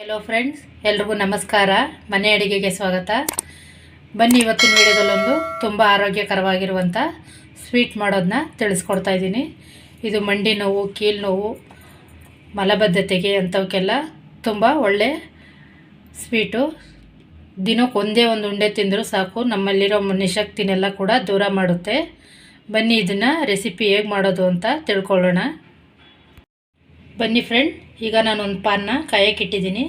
Hello friends ಎಲ್ರಿಗೂ ನಮಸ್ಕಾರ. ಮನೆ ಅಡಿಗೆಗೆ ಸ್ವಾಗತ. ಬನ್ನಿ ಇವತ್ತಿನ ವಿಡಿಯೋದಲ್ಲೊಂದು ತುಂಬ ಆರೋಗ್ಯಕರವಾಗಿರುವಂಥ ಸ್ವೀಟ್ ಮಾಡೋದನ್ನ ತಿಳಿಸ್ಕೊಡ್ತಾ ಇದ್ದೀನಿ. ಇದು ಮಂಡಿ ನೋವು ಕೀಲು ನೋವು, ಮಲಬದ್ಧತೆಗೆ ಅಂಥವಕ್ಕೆಲ್ಲ ತುಂಬ ಒಳ್ಳೆ ಸ್ವೀಟು ದಿನಕ್ಕೆ ಒಂದೇ ಒಂದು ಉಂಡೆ ತಿಂದರೂ ಸಾಕು, ನಮ್ಮಲ್ಲಿರೋ ನಿಶಕ್ತಿನೆಲ್ಲ ಕೂಡ ದೂರ ಮಾಡುತ್ತೆ. ಬನ್ನಿ ಇದನ್ನು ರೆಸಿಪಿ ಹೇಗೆ ಮಾಡೋದು ಅಂತ ತಿಳ್ಕೊಳ್ಳೋಣ. ಬನ್ನಿ ಫ್ರೆಂಡ್ ಈಗ ನಾನು ಒಂದು ಪಾನ್ನ ಕಾಯಕ್ಕೆ ಇಟ್ಟಿದ್ದೀನಿ.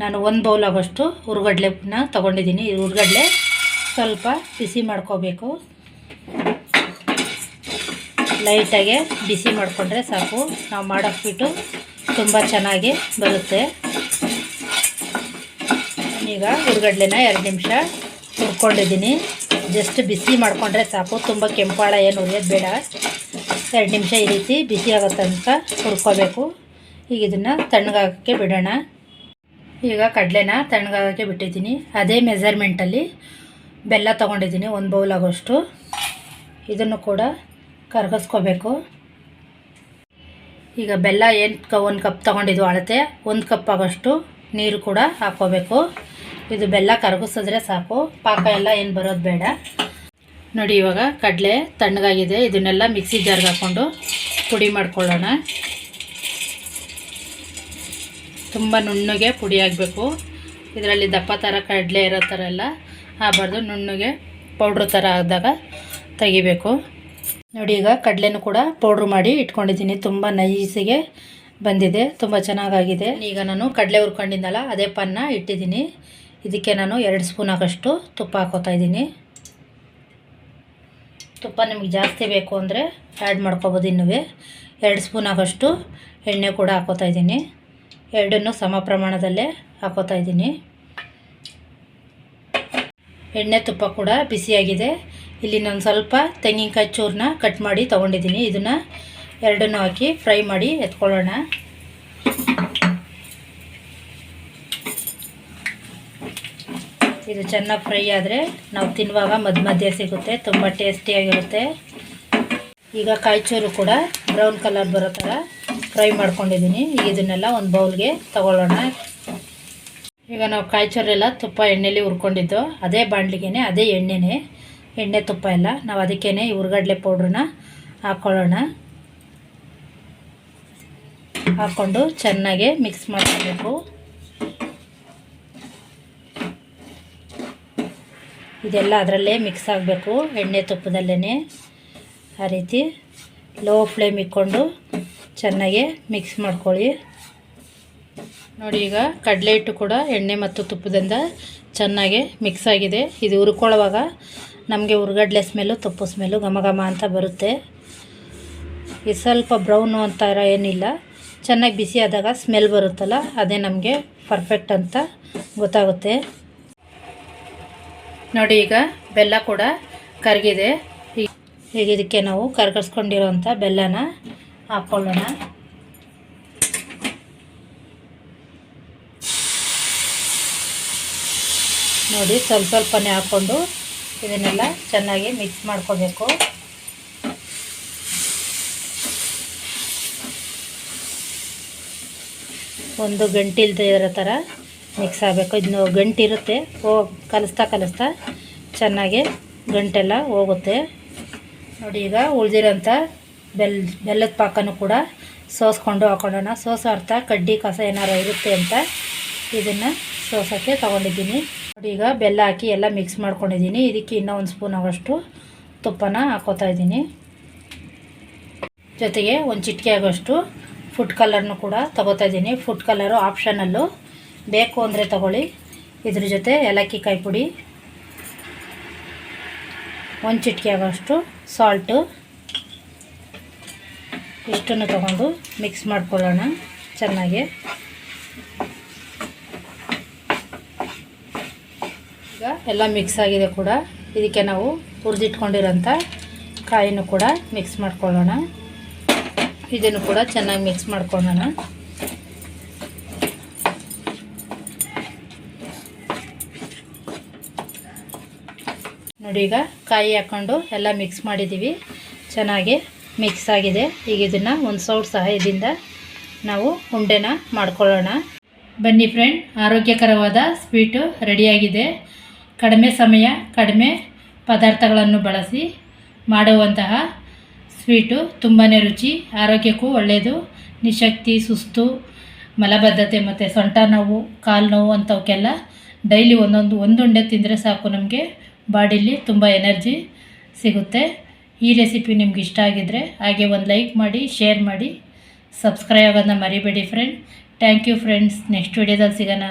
ನಾನು ಒಂದು ಬೌಲ್ ಆಗೋಷ್ಟು ಹುರ್ಗಡ್ಲೆನ ತೊಗೊಂಡಿದ್ದೀನಿ. ಈ ಹುರ್ಗಡ್ಲೆ ಸ್ವಲ್ಪ ಬಿಸಿ ಮಾಡ್ಕೋಬೇಕು. ಲೈಟಾಗೆ ಬಿಸಿ ಮಾಡಿಕೊಂಡ್ರೆ ಸಾಕು. ನಾವು ಮಾಡೋಕ್ಬಿಟ್ಟು ತುಂಬ ಚೆನ್ನಾಗಿ ಬರುತ್ತೆ. ಈಗ ಹುರ್ಗಡ್ಲೆನ ಎರಡು ನಿಮಿಷ ಹುರ್ಕೊಂಡಿದ್ದೀನಿ. ಜಸ್ಟ್ ಬಿಸಿ ಮಾಡಿಕೊಂಡ್ರೆ ಸಾಕು. ತುಂಬ ಕೆಂಪಾಳ ಏನು ಉರಿಯೋದು ಬೇಡ. ಎರಡು ನಿಮಿಷ ಈ ರೀತಿ ಬಿಸಿ ಆಗೋ ತನಕ ಹುರ್ಕೋಬೇಕು. ಈಗ ಇದನ್ನು ತಣ್ಣಗಾಗೋಕ್ಕೆ ಬಿಡೋಣ. ಈಗ ಕಡಲೆನ ತಣ್ಣಗಾಗೋಕ್ಕೆ ಬಿಟ್ಟಿದ್ದೀನಿ. ಅದೇ ಮೆಜರ್ಮೆಂಟಲ್ಲಿ ಬೆಲ್ಲ ತೊಗೊಂಡಿದ್ದೀನಿ, ಒಂದು ಬೌಲ್ ಆಗೋಷ್ಟು. ಇದನ್ನು ಕೂಡ ಕರಗಿಸ್ಕೋಬೇಕು. ಈಗ ಬೆಲ್ಲ ಏನು ಕ, ಒಂದು ಕಪ್ ತೊಗೊಂಡಿದ್ದು ಅಳತೆ, ಒಂದು ಕಪ್ ಆಗೋಷ್ಟು ನೀರು ಕೂಡ ಹಾಕ್ಕೋಬೇಕು. ಇದು ಬೆಲ್ಲ ಕರಗಿಸಿದ್ರೆ ಸಾಕು. ಪಾಕ ಎಲ್ಲ ಏನು ಬರೋದು ಬೇಡ. ನೋಡಿ, ಇವಾಗ ಕಡಲೆ ತಣ್ಣಗಾಗಿದೆ. ಇದನ್ನೆಲ್ಲ ಮಿಕ್ಸಿ ಜಾರ್ಗೆ ಹಾಕ್ಕೊಂಡು ಪುಡಿ ಮಾಡ್ಕೊಳ್ಳೋಣ. ತುಂಬ ನುಣ್ಣಗೆ ಪುಡಿ ಆಗಬೇಕು. ಇದರಲ್ಲಿ ದಪ್ಪ ಥರ ಕಡಲೆ ಇರೋ ಥರ ಎಲ್ಲ ಆಗಬಾರ್ದು. ನುಣ್ಣಗೆ ಪೌಡ್ರ್ ಥರ ಆದಾಗ ತೆಗಿಬೇಕು. ನೋಡಿ, ಈಗ ಕಡಲೆನೂ ಕೂಡ ಪೌಡ್ರ್ ಮಾಡಿ ಇಟ್ಕೊಂಡಿದ್ದೀನಿ. ತುಂಬ ನೈಸಿಗೆ ಬಂದಿದೆ. ತುಂಬ ಚೆನ್ನಾಗಾಗಿದೆ. ಈಗ ನಾನು ಕಡಲೆ ಹುರ್ಕೊಂಡಿದ್ದಲ್ಲ, ಅದೇ ಪನ್ನ ಇಟ್ಟಿದ್ದೀನಿ. ಇದಕ್ಕೆ ನಾನು ಎರಡು ಸ್ಪೂನ್ ಆಗೋಷ್ಟು ತುಪ್ಪ ಹಾಕೋತಾ ಇದ್ದೀನಿ. ತುಪ್ಪ ನಿಮಗೆ ಜಾಸ್ತಿ ಬೇಕು ಅಂದರೆ ಆ್ಯಡ್ ಮಾಡ್ಕೊಬೋದು ಇನ್ನೂ ಎರಡು ಸ್ಪೂನ್ ಆಗೋಷ್ಟು ಎಣ್ಣೆ ಕೂಡ ಹಾಕೋತಾ ಇದ್ದೀನಿ. ಎರಡನ್ನೂ ಸಮ ಪ್ರಮಾಣದಲ್ಲೇ ಹಾಕೋತಾ ಇದ್ದೀನಿ. ಎಣ್ಣೆ ತುಪ್ಪ ಕೂಡ ಬಿಸಿಯಾಗಿದೆ. ಇಲ್ಲಿ ನಾನು ಸ್ವಲ್ಪ ತೆಂಗಿನಕಾಯಿ ಚೂರನ್ನ ಕಟ್ ಮಾಡಿ ತೊಗೊಂಡಿದ್ದೀನಿ. ಇದನ್ನು ಎರಡನ್ನೂ ಹಾಕಿ ಫ್ರೈ ಮಾಡಿ ಎತ್ಕೊಳ್ಳೋಣ. ಇದು ಚೆನ್ನಾಗಿ ಫ್ರೈ ಆದರೆ ನಾವು ತಿನ್ನುವಾಗ ಮಧ್ಯ ಮಧ್ಯೆ ಸಿಗುತ್ತೆ. ತುಂಬ ಟೇಸ್ಟಿಯಾಗಿರುತ್ತೆ ಈಗ ಕಾಯಿಚೂರು ಕೂಡ ಬ್ರೌನ್ ಕಲರ್ ಬರೋ ಥರ ಫ್ರೈ ಮಾಡ್ಕೊಂಡಿದ್ದೀನಿ. ಈಗ ಇದನ್ನೆಲ್ಲ ಒಂದು ಬೌಲ್ಗೆ ತಗೊಳ್ಳೋಣ. ಈಗ ನಾವು ಕಾಯಿಚೂರೆಲ್ಲ ತುಪ್ಪ ಎಣ್ಣೆಲಿ ಹುರ್ಕೊಂಡಿದ್ದು. ಅದೇ ಬಾಣಲಿಗೆ ಅದೇ ಎಣ್ಣೆನೇ. ಎಣ್ಣೆ ತುಪ್ಪ ಎಲ್ಲ. ನಾವು ಅದಕ್ಕೇ ಹುರ್ಗಡ್ಲೆ ಪೌಡ್ರನ್ನ ಹಾಕ್ಕೊಳ್ಳೋಣ ಹಾಕ್ಕೊಂಡು ಚೆನ್ನಾಗೆ ಮಿಕ್ಸ್ ಮಾಡ್ಕೋಬೇಕು. ಇದೆಲ್ಲ ಅದರಲ್ಲೇ ಮಿಕ್ಸ್ ಆಗಬೇಕು. ಎಣ್ಣೆ ತುಪ್ಪದಲ್ಲೇ ಆ ರೀತಿ. ಲೋ ಫ್ಲೇಮ್ ಇಟ್ಕೊಂಡು ಚೆನ್ನಾಗಿ ಮಿಕ್ಸ್ ಮಾಡ್ಕೊಳ್ಳಿ. ನೋಡಿ ಈಗ ಕಡಲೆ ಹಿಟ್ಟು ಕೂಡ ಎಣ್ಣೆ ಮತ್ತು ತುಪ್ಪದಿಂದ ಚೆನ್ನಾಗಿ ಮಿಕ್ಸ್ ಆಗಿದೆ. ಇದು ಹುರ್ಕೊಳ್ಳುವಾಗ ನಮಗೆ ಹುರ್ಗಡ್ಲೆ ಸ್ಮೆಲ್ಲು, ತುಪ್ಪ ಸ್ಮೆಲ್ಲು ಘಮ ಘಮ ಅಂತ ಬರುತ್ತೆ. ಇದು ಸ್ವಲ್ಪ ಬ್ರೌನು ಅಂತಾರ ಏನಿಲ್ಲ. ಚೆನ್ನಾಗಿ ಬಿಸಿ ಆದಾಗ ಸ್ಮೆಲ್ ಬರುತ್ತಲ್ಲ, ಅದೇ ನಮಗೆ ಪರ್ಫೆಕ್ಟ್ ಅಂತ ಗೊತ್ತಾಗುತ್ತೆ. ನೋಡಿ ಈಗ ಬೆಲ್ಲ ಕೂಡ ಕರಗಿದೆ. ಈಗ ಇದಕ್ಕೆ ನಾವು ಕರ್ಗಿಸ್ಕೊಂಡಿರೋಂಥ ಬೆಲ್ಲನ ಹಾಕ್ಕೊಳ್ಳೋಣ ನೋಡಿ, ಸ್ವಲ್ಪ ಸ್ವಲ್ಪನೇ ಹಾಕ್ಕೊಂಡು ಇದನ್ನೆಲ್ಲ ಚೆನ್ನಾಗಿ ಮಿಕ್ಸ್ ಮಾಡ್ಕೋಬೇಕು. ಒಂದು ಗಂಟಿಲ್ದೇ ಇರೋ ಥರ ಮಿಕ್ಸ್ ಆಗಬೇಕು. ಇದನ್ನು ಗಂಟಿರುತ್ತೆ, ಹೋಗಿ ಕಲಿಸ್ತಾ ಕಲಿಸ್ತಾ ಚೆನ್ನಾಗಿ ಗಂಟೆಲ್ಲ ಹೋಗುತ್ತೆ. ನೋಡಿ ಈಗ ಉಳಿದಿರೋಂಥ ಬೆಲ್, ಬೆಲ್ಲದ ಪಾಕನೂ ಕೂಡ ಸೋಸ್ಕೊಂಡು ಹಾಕೊಳ್ಳೋಣ. ಸೋಸೋ ಅರ್ಥ, ಕಡ್ಡಿ ಕಸ ಏನಾರು ಇರುತ್ತೆ ಅಂತ ಇದನ್ನು ಸೋಸೋಕ್ಕೆ ತೊಗೊಂಡಿದ್ದೀನಿ. ನೋಡಿ ಈಗ ಬೆಲ್ಲ ಹಾಕಿ ಎಲ್ಲ ಮಿಕ್ಸ್ ಮಾಡ್ಕೊಂಡಿದ್ದೀನಿ. ಇದಕ್ಕೆ ಇನ್ನೂ ಒಂದು ಸ್ಪೂನ್ ಆಗೋಷ್ಟು ತುಪ್ಪನ ಹಾಕೋತಾ ಇದ್ದೀನಿ. ಜೊತೆಗೆ ಒಂದು ಚಿಟಿಕೆ ಆಗೋಷ್ಟು ಫುಡ್ ಕಲರ್ನು ಕೂಡ ತೊಗೋತಾ ಇದ್ದೀನಿ. ಫುಡ್ ಕಲರು ಆಪ್ಷನಲ್ಲು ಬೇಕು ಅಂದರೆ ತಗೊಳ್ಳಿ. ಇದ್ರ ಜೊತೆ ಏಲಕ್ಕಿ ಕಾಯಿ ಪುಡಿ ಒಂದು ಚಿಟಿಕೆ ಆಗೋಷ್ಟು ಸಾಲ್ಟು ಇಷ್ಟನ್ನು ತಗೊಂಡು ಮಿಕ್ಸ್ ಮಾಡ್ಕೊಳ್ಳೋಣ ಚೆನ್ನಾಗಿ. ಈಗ ಎಲ್ಲ ಮಿಕ್ಸ್ ಆಗಿದೆ ಕೂಡ. ಇದಕ್ಕೆ ನಾವು ಹುರಿದಿಟ್ಕೊಂಡಿರೋಂಥ ಕಾಯಿನೂ ಕೂಡ ಮಿಕ್ಸ್ ಮಾಡ್ಕೊಳ್ಳೋಣ. ಇದನ್ನು ಕೂಡ ಚೆನ್ನಾಗಿ ಮಿಕ್ಸ್ ಮಾಡ್ಕೊಳ್ಳೋಣ. ನೋಡಿ ಈಗ ಕಾಯಿ ಹಾಕ್ಕೊಂಡು ಎಲ್ಲ ಮಿಕ್ಸ್ ಮಾಡಿದ್ದೀವಿ. ಚೆನ್ನಾಗಿ ಮಿಕ್ಸ್ ಆಗಿದೆ. ಈಗ ಇದನ್ನು ಒಂದು ಸೌಟ್ ಸಹಾಯದಿಂದ ನಾವು ಉಂಡೆನ ಮಾಡ್ಕೊಳ್ಳೋಣ. ಬನ್ನಿ ಫ್ರೆಂಡ್ ಆರೋಗ್ಯಕರವಾದ ಸ್ವೀಟು ರೆಡಿಯಾಗಿದೆ. ಕಡಿಮೆ ಸಮಯ, ಕಡಿಮೆ ಪದಾರ್ಥಗಳನ್ನು ಬಳಸಿ ಮಾಡುವಂತಹ ಸ್ವೀಟು ತುಂಬಾ ರುಚಿ, ಆರೋಗ್ಯಕ್ಕೂ ಒಳ್ಳೆಯದು ನಿಶಕ್ತಿ, ಸುಸ್ತು, ಮಲಬದ್ಧತೆ ಮತ್ತು ಸೊಂಟ ನೋವು, ಕಾಲು ನೋವು ಅಂಥವಕ್ಕೆಲ್ಲ ಡೈಲಿ ಒಂದೊಂದು ಒಂದು ಉಂಡೆ ತಿಂದರೆ ಸಾಕು ನಮಗೆ. ಬಾಡಿಲಿ ತುಂಬ ಎನರ್ಜಿ ಸಿಗುತ್ತೆ. ಈ ರೆಸಿಪಿ ನಿಮ್ಗೆ ಇಷ್ಟ ಆಗಿದ್ದರೆ ಹಾಗೆ ಒಂದು ಲೈಕ್ ಮಾಡಿ, ಶೇರ್ ಮಾಡಿ, ಸಬ್ಸ್ಕ್ರೈಬ್ ಆಗೋದನ್ನ ಮರಿಬೇಡಿ friend thank you friends next ವಿಡಿಯೋದಲ್ಲಿ ಸಿಗೋಣ.